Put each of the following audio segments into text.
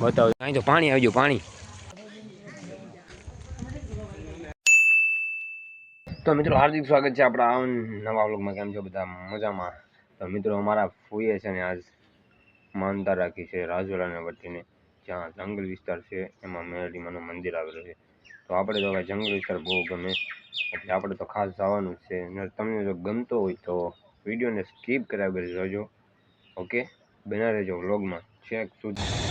બતાવો. અહીં તો પાણી આવી ગયું પાણી. તો મિત્રો હાર્દિક સ્વાગત છે આપણા આ નવા વ્લોગમાં. કેમ છો બધા? મજામાં? તો મિત્રો અમારા ફૂએ છે ને આજ માનતા રાખી છે રાજવાડાને વટીને જ્યાં જંગલ વિસ્તાર છે એમાં મેરડીમાંનું મંદિર આવેલું છે. તો આપણે તો જંગલ વિસ્તાર બહુ ગમે એટલે આપણે તો ખાસ જવાનું છે. અને તમને જો ગમતો હોય તો વિડીયોને સ્કીપ કરાવી જોજો. ઓકે? બના રહેજો વ્લોગમાં. છેક સુધી.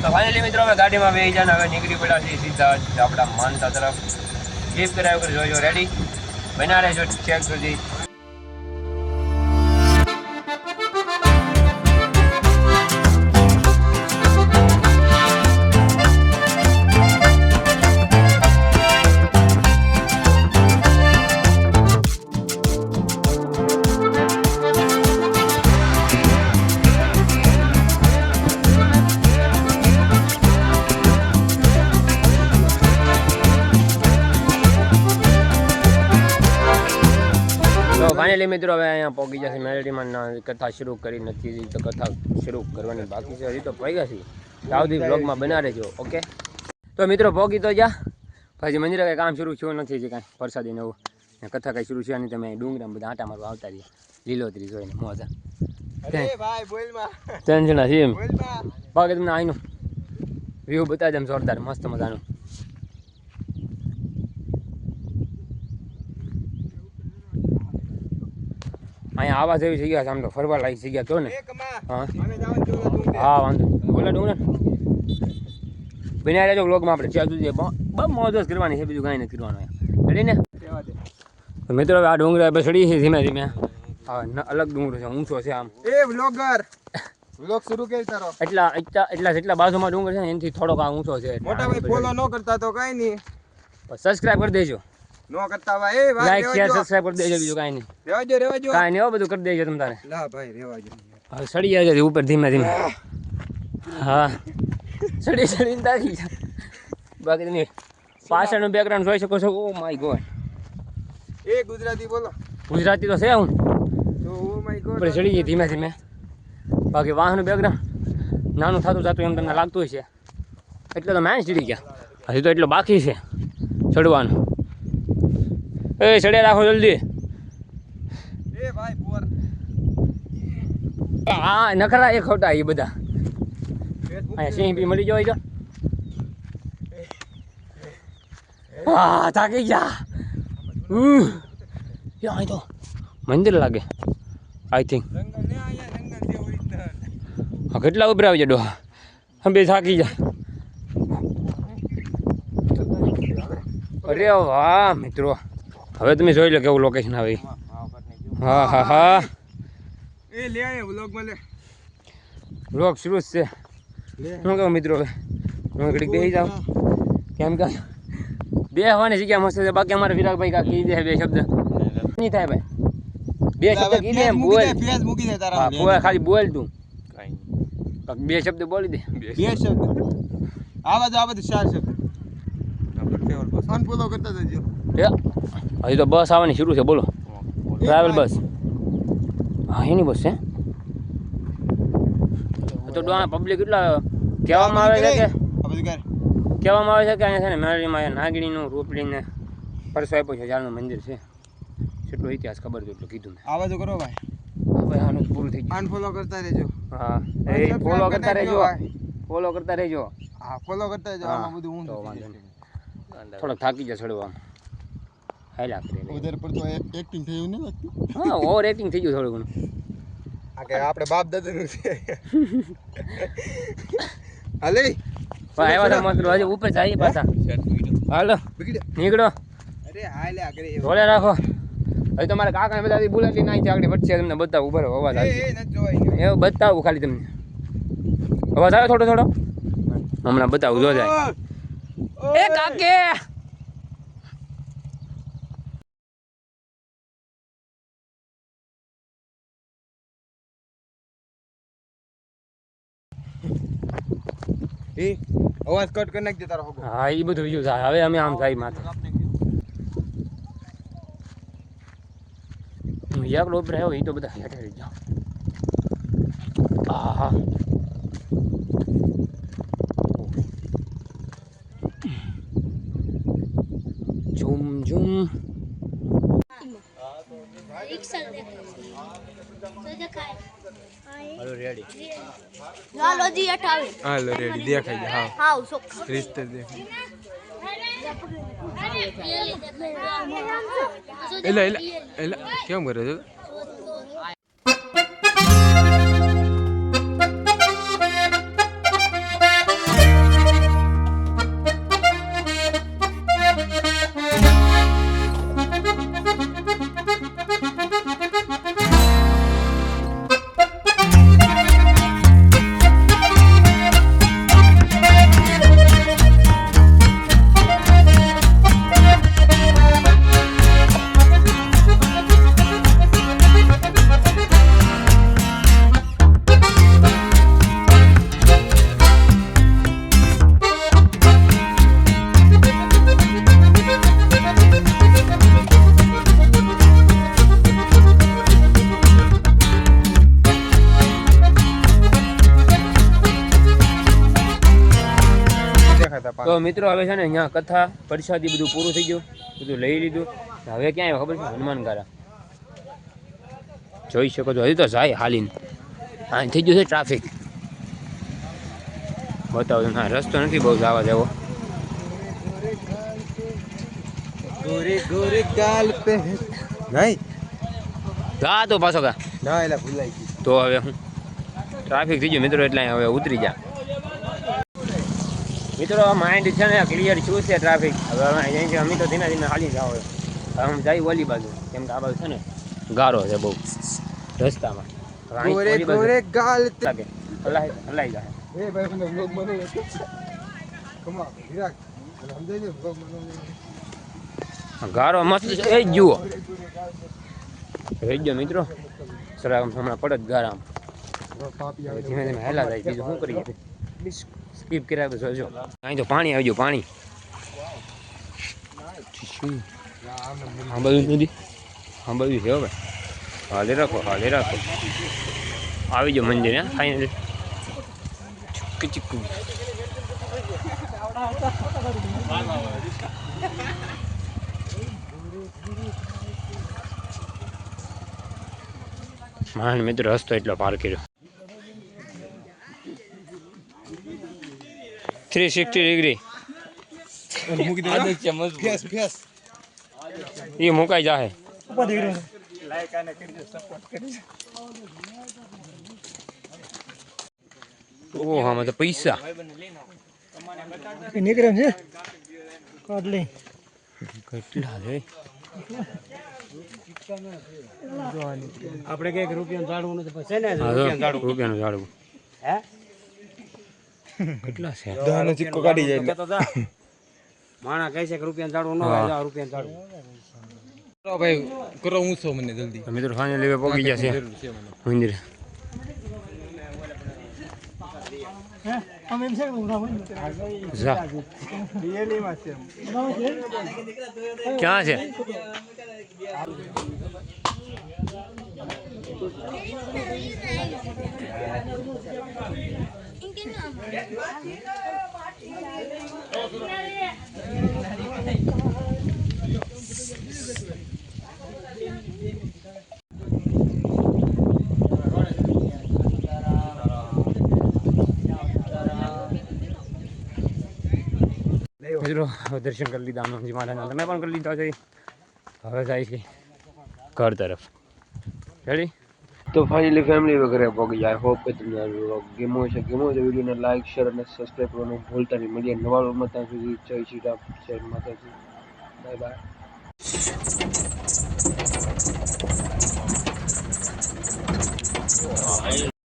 તો ફાઇનલી મિત્રો હવે ગાડીમાં બે જાય હવે નીકળી પડ્યા છીએ સીધા આપણા માનતા તરફ. સ્કીપ કરાવ્યો જોજો રેડી બના રહેજો ચેક સુધી ફાઇનલી મિત્રો હવે અહીંયા પહોંચી જશે. મેલેડીમાં કથા શરૂ કરી નથી તો કથા શરૂ કરવાની બાકી છે. હજી તો પૈગા છે સાવધી બ્લોગમાં બના રહેજો ઓકે? તો મિત્રો પહોંચી તો જા. પછી મંદિરે કંઈ કામ શરૂ થયું નથી જે કાંઈ? વરસાદી નવું ને કથા કંઈ શરૂ છે નહીં તમે ડુંગરામાં બધા આટા મારવા આવતા રહીએ. લીલોતરી જોઈને મોજા ત્રણ જણા છે એમ. બાકી તમને આઈનું. વ્યૂ બતાવી દે જોરદાર મસ્ત મજાનું. અહીંયા આવા જેવી જગ્યા છે આમ તો ફરવા લાયક જગ્યા તો ને. હા. હા વાંધો બોલા ડુંગર. બન્યા રહેજો બ્લોગમાં આપણે. ત્યાં સુધી બહુ મોજ કરવાની છે બીજું કાંઈ નથી કરવાનું રેડી ને? મિત્રો આ ડુંગર બેસડી છે ધીમે ધીમે. હા અલગ ડુંગર છે ઊંચો છે આમ. એ વ્લોગર વ્લોગ શરૂ કરી તારો. એટલા એટલા એટલા જેટલા બાજુમાં ડુંગર છે ને એનાથી થોડોક આ ઊંચો છે. મોટા ભાઈ ફોલો ન કરતા તો કાંઈ નહીં. સબસ્ક્રાઇબ કરી દેજો. નો કરતા ભાઈ એ ભાઈ લાઈક શેર સબસ્ક્રાઇબ કરી દેજો બીજું કાંઈ નહીં. જો રેવા જો રેવા જો કાંઈ નહીં હો બધું કરી દેજો તમે તારે. લા ભાઈ રેવા જો હવે સડી જાય ઉપર ધીમે ધીમે. હા. સડી સડીને તાકી બાકી તમે પાછળનું બેકગ્રાઉન્ડ જોઈ શકો છો. ઓ માય ગોડ એ ગુજરાતી બોલો. ગુજરાતી તો છે હું તો ઓ માય ગોડ ઉપર ચડી જાય ધીમે ધીમે. બાકી વાહનનું બેકગ્રાઉન્ડ નાનું થતું જતું એમ તમને લાગતું હશે. એટલે તો મેં ચડી ગયા. હજી તો એટલો બાકી છે. ચડવાનું. એ ચડે રાખો જલ્દી. એ ભાઈ પોર હા નખરા એ ખોટા એ બધા અહીંયા સિંહ બી મળી જાય તો. હા થાકી ગયા. અહીં તો મંદિર લાગે આઈ થિંક જે હા કેટલા ઉભરા આવી જાય ડોહા? હમ બે થાકી ગયા. અરે વાહ મિત્રો. હવે તમે જોઈ લો કેવું લોકેશન આવે. હા હા હા. એ લે આયા વ્લોગમાં લે. બ્લોગ શરૂ છે. શું કહું મિત્રો હવે? હું ઘડીક બેસી જાઉં કેમ કે બેસવાની જગ્યા મસ્ત છે. બાકી અમારે વિરાગભાઈ કા કહી દે બે શબ્દ. નહીં થાય ભાઈ. બે શબ્દ કહી દે એમ બોલ. ફેસ મૂકી દે તારા બોલ ખાલી બોલ તું. કાઈ બે શબ્દ બોલી દે. બે શબ્દ. આવા તો આવા તો ચાર શબ્દ. અનફોલો કરતા જજો. હજી તો બસ આવવાની શરૂ છે બોલો. Travel bus. હા એની બસ છે. તો પબ્લિક એટલા કહેવામાં આવે છે કે કહેવામાં આવે છે કે અહીંયા છે ને મેળવીમાં નાગણીનું રોપડીને પરસો આપ્યો છે જાળનું મંદિર છે. કેટલો ઇતિહાસ ખબર છે એટલું કીધું આવા તો કરો ભાઈ. આનું પૂરું થઈ ગયું. અનફોલો કરતા રહેજો. હા એ ફોલો કરતા રહેજો. ફોલો કરતા રહેજો. હા ફોલો કરતા રહેજો. આમાં બધું જશે. થોડોક થાકી જાય ચડવામાં હાલ્યા કરે ઉધર પર તો એક્ટિંગ થયું નહીં લાગતું હા ઓવર એક્ટિંગ થઈ ગયું થોડું ઘણું. આ કે આપણે બાપ દાદાનું છે. હાલે. આવ્યા તો મસ્ત હજી ઉપર જાય પાછા. હાલો નીકળો. અરે હાલે આગળ ધોળે રાખો. હવે તમારે કાકા બધા બુલેટ લઈને અહીં આગળ વચ્ચે તમને બતાવું બરો અવાજ આવે. એવું બતાવું ખાલી તમને. અવાજ આવે થોડો થોડો? હમણાં બતાવું જો જાય. એ કાકે! એ અવાજ કટ કરી નાખજે તારો હા એ બધું બીજું થાય. હવે અમે આમ થાય માથે. યાર લોબ રહ્યો એ તો બધા હેઠે રહી જાઓ હા હા રેડી. ચાલો જી અઠાવી હાલો રેડી. દેખાઈ ગયા હા. હાવ સોક રિશ્તે એલા એલા એલા કેમ કરે છે? તો મિત્રો હવે છે ને અહીંયા કથા પ્રસાદી બધું પૂરું થઈ ગયું. બધું લઈ લીધું. હવે ક્યાં ખબર છે? હનુમાનગારા. જોઈ શકો છો. હજી તો જાય હાલીને. હા થઈ ગયું છે ટ્રાફિક બતાવો હા રસ્તો નથી બહુ જવા જેવો. ગોરે ગોરે ગાલ પે નહીં. જા તો પાછો કા. ના એટલે ભૂલાઈ ગયું તો હવે હું. ટ્રાફિક થઈ ગયું મિત્રો એટલે હવે ઉતરી જા મિત્રો માઇન્ડ છે ને ક્લિયર શું છે ટ્રાફિક હવે અમે અહીંયાથી અમે તો ધીમે ધીમે હાલી જાવ હવે હું જઈ ઓલી બાજુ કેમ કે આ બાજુ છે ને ગારો છે બહુ રસ્તામાં. હવે અહીં ગોરે ઓલી બાજુ ગોરે ગાલ તે લાગે. હલાઈ હલાઈ જાય એ ભાઈ મને vlog બનાવ્યો હતો. કમા વિરાટ. સમજાય છે vlog બનાવ્યો ગારો મસ્ત છે. એ જ જુઓ. રહી ગયો મિત્રો. સરા હમણાં પડત ગારામ. પાપી હવે ધીમે ધીમે હેલા જાય. બીજું શું કરીએ? સ્કીપ કર્યા તો જોજો અહીં તો પાણી આવી ગયું, પાણી. સાંભળ્યું હા બધું છે હવે હાલે રાખો હાલે રાખો. આવી ગયો મંદિર, હા ફાઇનલી ચીકુ ચીકુ માન મિત્રો રસ્તો એટલો પાર કર્યો. થ્રી સિક્સટી ડિગ્રી એ મુકાઈ જાહે. ઓહ આમાં તો પૈસા. નીકળે છે? કેટલા આપણે કંઈક નથી રૂપિયાનું ઝાડવું. હે? કેટલા છે? દાનો સિક્કો કાઢી જાય એટલે. તો જા માણા કહે છે કે રૂપિયા જાળવું ન હોય રૂપિયા કરો ભાઈ કરો ઊંચો મને જલ્દી. મિત્રો ફાઇનલી હવે પગી ગયા છે. મંદિર. અમે એમ છે જા. રિયલીમાં છે ક્યાં છે? Thank હવે દર્શન કરી લીધા હનુમાનજી મહારાજના તમે પણ કરી લીધા છે. હવે જાય છે ઘર તરફ. રેડી તો ફાઇનલી ફેમિલી વગેરે પગી જાય. હોપ કે તમને ગેમો છે ગેમો છે વિડીયોને લાઇક શેર અને સબસ્ક્રાઈબ કરવાનું ભૂલતા નહીં. મળીએ નવા વ્લોગમાં ત્યાં સુધી જય શ્રી રામ. જય માતાજી. Bye bye